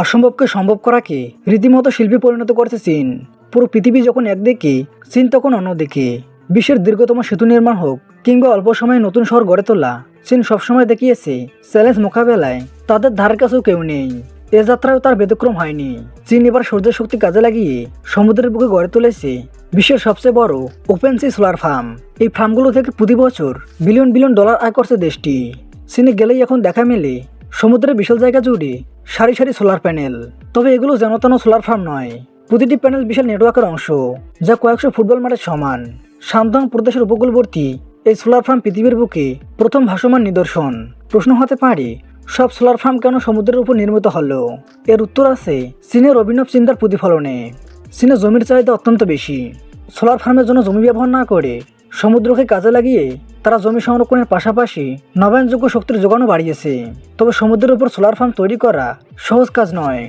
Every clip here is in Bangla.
অসম্ভবকে সম্ভব করাকে রীতিমতো শিল্পী পরিণত করেছে চীন। পুরো পৃথিবী যখন একদিকে, চীন তখন অন্যদিকে। বিশ্বের দীর্ঘতম সেতু নির্মাণ হোক, কিংবা অল্প সময়ে নতুন শহর গড়ে তোলা, চীন সবসময় দেখিয়েছে, চ্যালেঞ্জ মোকাবেলায় তাদের ধারের কাছেও কেউ নেই। এ যাত্রায়ও তার ব্যতিক্রম হয়নি। চীন এবার সূর্যের শক্তি কাজে লাগিয়ে সমুদ্রের বুকে গড়ে তুলেছে বিশ্বের সবচেয়ে বড় ওপেন সি সোলার ফার্ম। এই ফার্মগুলো থেকে প্রতি বছর বিলিয়ন বিলিয়ন ডলার আয় করছে দেশটি। চীনে গেলেই এখন দেখা মেলে সমুদ্রের বিশাল জায়গা জুড়ে সারি সারি সোলার প্যানেল। তবে এগুলো যেন তেন সোলার ফার্ম নয়, প্রতিটি প্যানেল বিশাল নেটওয়ার্কের অংশ, যা কয়েকশো ফুটবল মাঠের সমান। শান্তং প্রদেশের উপকূলবর্তী এই সোলার ফার্ম পৃথিবীর বুকে প্রথম ভাসমান নিদর্শন। প্রশ্ন হতে পারে, সব সোলার ফার্ম কেন সমুদ্রের উপর নির্মিত হলো? এর উত্তর আছে, চীনের অভিনব চিন্তার প্রতিফলনে। চীনে জমির চাহিদা অত্যন্ত বেশি। সোলার ফার্মের জন্য জমি ব্যবহার না করে সমুদ্রকে কাজে লাগিয়ে তারা জমি সংরক্ষণের পাশাপাশি নবায়নযোগ্য শক্তির যোগানও বাড়িয়েছে। তবে সমুদ্রের উপর সোলার ফার্ম তৈরি করা সহজ কাজ নয়।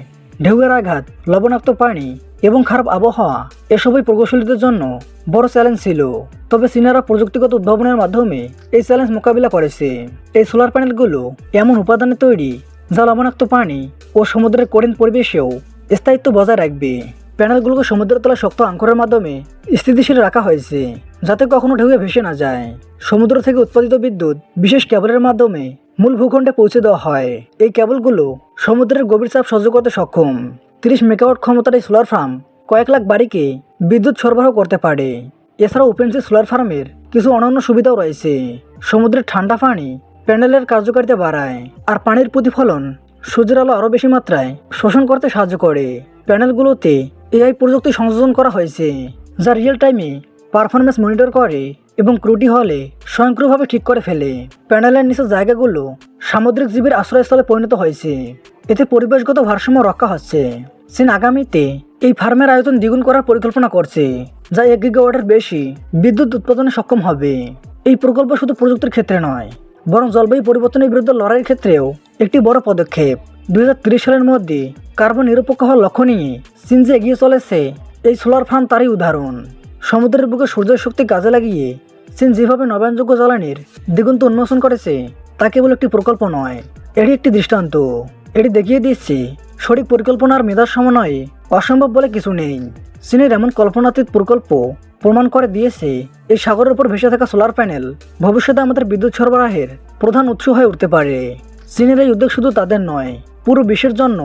ঢেউয়ের আঘাত, লবণাক্ত পানি এবং খারাপ আবহাওয়া এসবই প্রকৌশলীদের জন্য বড় চ্যালেঞ্জ ছিল। তবে চীনারা প্রযুক্তিগত উদ্ভাবনের মাধ্যমে এই চ্যালেঞ্জ মোকাবিলা করেছে। এই সোলার প্যানেলগুলো এমন উপাদানে তৈরি যা লবণাক্ত পানি ও সমুদ্রের কঠিন পরিবেশেও স্থায়িত্ব বজায় রাখবে। প্যানেলগুলোকে সমুদ্রের তলায় শক্ত আঙ্করের মাধ্যমে স্থিতিশীল রাখা হয়েছে, যাতে কখনো ঢেউয়ে ভেসে না যায়। সমুদ্র থেকে উৎপাদিত বিদ্যুৎ, বিশেষ কেবলের মাধ্যমে মূল ভূখণ্ডে পৌঁছে দেওয়া হয়। এই কেবলগুলো সমুদ্রের গভীর চাপ সহ্য করতে সক্ষম। তিরিশ মেগাওয়াট ক্ষমতার এই সোলার ফার্ম কয়েক লাখ বাড়িকে বিদ্যুৎ সরবরাহ করতে পারে। এছাড়াও ওপেনসি সোলার ফার্মের কিছু অনন্য সুবিধাও রয়েছে। সমুদ্রের ঠান্ডা পানি প্যানেলের কার্যকারিতা বাড়ায় আর পানির প্রতিফলন সূর্যের আলো আরও বেশি মাত্রায় শোষণ করতে সাহায্য করে। প্যানেলগুলোতে এআই প্রযুক্তি সংযোজন করা হয়েছে, যা রিয়েল টাইমে পারফরমেন্স মনিটর করে এবং ক্রুটি হলে স্বয়ংক্রিয়ভাবে ঠিক করে ফেলে। প্যানেলের নিচের জায়গাগুলো সামুদ্রিক জীবের আশ্রয়স্থলে পরিণত হয়েছে। এতে পরিবেশগত ভারসাম্য রক্ষা হচ্ছে। চীন আগামীতে এই ফার্মের আয়তন দ্বিগুণ করার পরিকল্পনা করছে, যা এক গিগাওয়াটের বেশি বিদ্যুৎ উৎপাদনে সক্ষম হবে। এই প্রকল্প শুধু প্রযুক্তির ক্ষেত্রে নয়, বরং জলবায়ু পরিবর্তনের বিরুদ্ধে লড়াইয়ের ক্ষেত্রেও একটি বড় পদক্ষেপ। দুই সালের মধ্যে কার্বন নিরপেক্ষ হওয়ার লক্ষ্য নিয়ে চীন যে এগিয়ে চলেছে এই সোলার ফার্ম তারই উদাহরণ। সমুদ্রের বুকে সূর্যের শক্তি কাজে লাগিয়ে চীন যেভাবে নবায়নযোগ্য জ্বালানির দিগন্ত উন্মোচন করেছে, তা কেবল একটি প্রকল্প নয়, এটি একটি দৃষ্টান্ত। এটি দেখিয়ে দিচ্ছে, সঠিক পরিকল্পনার মেধার সমন্বয়ে অসম্ভব বলে কিছু নেই। চীনের এমন কল্পনাতীত প্রকল্প প্রমাণ করে দিয়েছে, এই সাগরের উপর ভেসে থাকা সোলার প্যানেল ভবিষ্যতে আমাদের বিদ্যুৎ সরবরাহের প্রধান উৎস হয়ে উঠতে পারে। চীনের এই উদ্যোগ শুধু তাদের নয়, পুরো বিশ্বের জন্য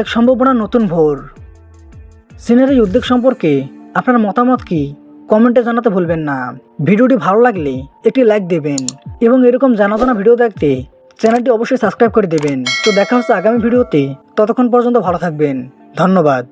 এক সম্ভাবনা নতুন ভোর। চীনের এই উদ্যোগ সম্পর্কে আপনার মতামত কি? কমেন্টে জানাতে ভুলবেন না। ভিডিওটি ভালো লাগলে একটি লাইক দেবেন এবং এরকম জানা জানা ভিডিও দেখতে চ্যানেলটি অবশ্যই সাবস্ক্রাইব করে দেবেন। তো দেখা হচ্ছে আগামী ভিডিওতে। ততক্ষণ পর্যন্ত ভালো থাকবেন। ধন্যবাদ।